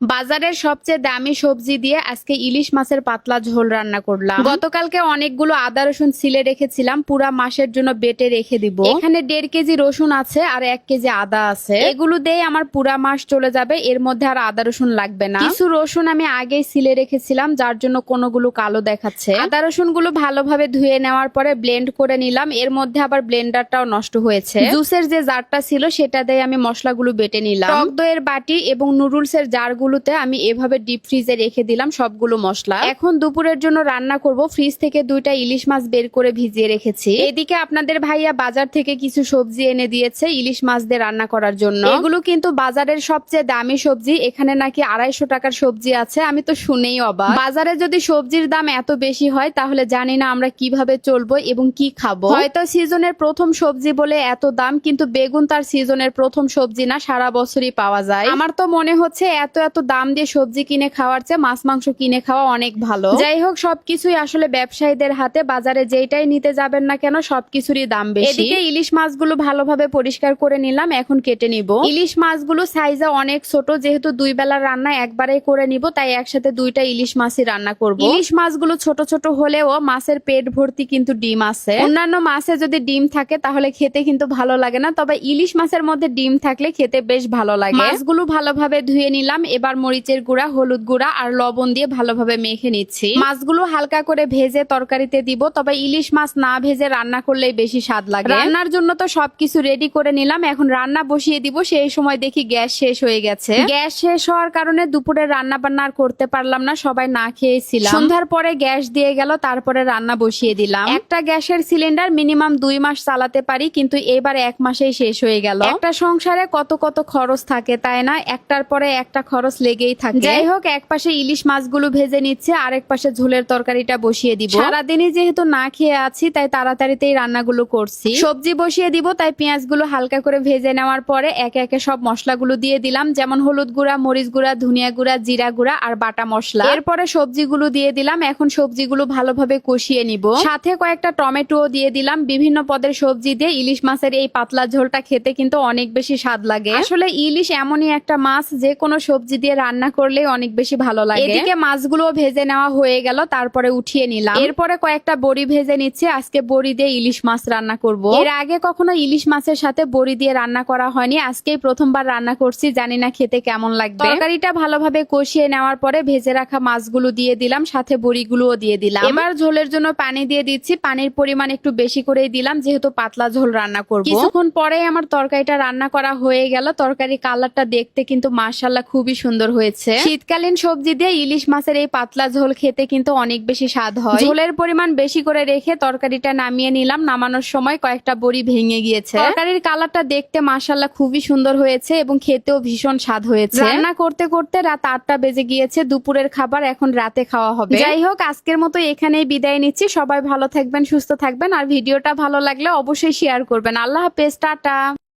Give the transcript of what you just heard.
বাজারের সবচেয়ে দামি সবজি দিয়ে আজকে ইলিশ মাছের পাতলা ঝোল রান্না করলাম। গতকালকে অনেকগুলো আদা, রসুন সিলে রেখেছিলাম। পুরা মাসের জন্য বেটে রেখে দিব। এখানে দেড় কেজি রসুন আছে আর এক কেজি আদা আছে। এগুলো দিয়ে আমার পুরা মাস চলে যাবে। এর মধ্যে আর আদা, রসুন লাগবে না। কিছু রসুন আমি আগেই সিলে রেখেছিলাম, যার জন্য কোনোগুলো কালো দেখাচ্ছে। আদা রসুনগুলো ভালোভাবে ধুয়ে নেওয়ার পরে ব্লেন্ড করে নিলাম। এর মধ্যে আবার ব্লেন্ডারটাও নষ্ট হয়েছে। জুসের যে জারটা ছিল, সেটা দিয়ে আমি মশলাগুলো বেটে নিলাম। দইয়ের বাটি এবং নুডলস এর জারগুলোতে আমি এভাবে ডিপ ফ্রিজে রেখে দিলাম সবগুলো মশলা। এখন দুপুরের জন্য রান্না করব। ফ্রিজ থেকে দুইটা ইলিশ মাছ বের করে ভিজিয়ে রেখেছি। এদিকে আপনাদের ভাইয়া বাজার থেকে কিছু সবজি এনে দিয়েছে ইলিশ মাছ দিয়ে রান্না করার জন্য। এগুলো কিন্তু বাজারের সবচেয়ে দামি সবজি। এখানে নাকি আড়াইশো টাকার সবজি আছে। আমি তো শুনেই অবাক। বাজারে যদি সবজির দাম এত বেশি হয়, তাহলে জানি না আমরা কীভাবে চলবো এবং কি খাব। হয়তো সিজনের প্রথম সবজি বলে এত দাম, কিন্তু বেগুন তার সিজনের প্রথম সবজি না, সারা বছরই পাওয়া যায়। আমার তো মনে হচ্ছে এত এত দাম দিয়ে সবজি কিনে খাওয়ার চেয়ে মাছ মাংস কিনে খাওয়া অনেক ভালো। যাই হোক সবকিছুই আসলে ব্যবসায়ীদের হাতে বাজারে যেটাই নিতে যাবেন না কেন সবকিছুরই দাম বেশি। এদিকে ইলিশ মাছগুলো ভালোভাবে পরিষ্কার করে নিলাম এখন কেটে নিব। ইলিশ মাছগুলো সাইজে অনেক ছোট যেহেতু দুই বেলার রান্না একবারেই করে নিব তাই একসাথে দুইটা ইলিশ মাছই রান্না করব। ইলিশ মাছগুলো ছোট ছোট হলেও মাছের পেট ভর্তি কিন্তু ডিম আছে। অন্যান্য মাছে যদি ডিম থাকে তাহলে খেতে কিন্তু ভালো লাগে না তবে ইলিশ মাছের মধ্যে ডিম থাকলে খেতে বেশ ভালো লাগে। মাছগুলো ভালোভাবে ধুয়ে নিলাম এবার মরিচের গুঁড়া, হলুদ গুঁড়া আর লবণ দিয়ে ভালোভাবে মেখে নিচ্ছি। মাছগুলো হালকা করে ভেজে তরকারিতে দিব, তবে ইলিশ মাছ না ভেজে রান্না করলেই বেশি স্বাদ লাগে। রান্নার জন্য তো সবকিছু রেডি করে নিলাম, এখন রান্না বসিয়ে দিব, সেই সময় দেখি গ্যাস শেষ হয়ে গেছে। গ্যাস শেষ হওয়ার কারণে দুপুরে রান্না বান্না করতে পারলাম না, সবাই না খেয়েছিলাম। সন্ধ্যার পরে গ্যাস দিয়ে গেল, তারপরে রান্না বসিয়ে দিলাম। একটা গ্যাসের সিলিন্ডার মিনিমাম দুই মাস চালাতে পারি, কিন্তু এবার এক মাসেই শেষ হয়ে গেল। একটা সংসারে কত কত খরচ থাকে তাই না? একটার পরে একটা খরচ লেগেই থাকে। যাই হোক এক পাশে ইলিশ মাছগুলো ভেজে নিচ্ছে আরেক পাশে ঝোলের তরকারিটা বসিয়ে দিব। সারাদিনই যেহেতু না খেয়ে আছি তাই তাড়াতাড়িতেই রান্নাগুলো করছি। সবজি বসিয়ে দিব তাই পেঁয়াজগুলো হালকা করে ভেজে নেওয়ার পরে একে একে সব মশলাগুলো দিয়ে দিলাম। যেমন হলুদ গুঁড়া মরিচ গুঁড়া ধনিয়া গুঁড়া জিরা গুঁড়া আর বাটা মশলা। এরপরে সবজিগুলো দিয়ে দিলাম এখন সবজিগুলো ভালোভাবে কষিয়ে নিব। সাথে কয়েকটা টমেটো দিয়ে দিলাম। বিভিন্ন পদের সবজি দিয়ে ইলিশ মাছের এই পাতলা ঝোলটা খেতে কিন্তু অনেক বেশি স্বাদ লাগে। আসলে ইলিশ এমনই একটা মাছ যে কোনো সবজি দিয়ে রান্না করলে অনেক বেশি ভালো লাগে। এদিকে মাছগুলো ভেজে নেওয়া হয়ে গেল তারপরে উঠিয়ে নিলাম। এরপরে কয়েকটা বড়ি ভেজে নিচ্ছে আজকে বড়ি দিয়ে ইলিশ মাছ রান্না করব। এর আগে কখনো ইলিশ মাছের সাথে বড়ি দিয়ে রান্না করা হয়নি আজকেই প্রথমবার রান্না করছি জানি না খেতে কেমন লাগবে। তরকারিটা ভালোভাবে কষিয়ে নেওয়ার পরে ভেজে রাখা মাছগুলো দিয়ে দিলাম সাথে বড়িগুলোও দিয়ে দিলাম। এবার ঝোলের জন্য পানি দিয়ে দিচ্ছি পানির পরিমাণ একটু বেশি করেই দিলাম যেহেতু পাতলা ঝোল রান্না করব। কিছুক্ষণ পরে আমার তরকারিটা রান্না করা হয়ে গেল তরকারি কালারটা দেখতে কিন্তু মাশাল্লাহ খুবই সুন্দর হয়েছে। শীতকালীন সবজি দিয়ে ইলিশ মাছের এই পাতলা ঝোল খেতে কিন্তু অনেক বেশি স্বাদ হয়। ঝোলের পরিমাণ বেশি করে রেখে তরকারিটা নামিয়ে নিলাম। নামানোর সময় কয়েকটা বড়ি ভেঙে গিয়েছে। তরকারির কালারটা দেখতে মাশাল্লাহ খুবই সুন্দর হয়েছে এবং খেতেও ভীষণ স্বাদ হয়েছে। রান্না করতে করতে রাত আটটা বেজে গিয়েছে। দুপুরের খাবার এখন রাতে খাওয়া হবে। যাই হোক আজকের মতো এখানেই বিদায় নিচ্ছি। সবাই ভালো থাকবেন সুস্থ থাকবেন। আর ভিডিওটা ভালো লাগলে অবশ্যই শেয়ার করবেন। আল্লাহ হাফেজ টাটা।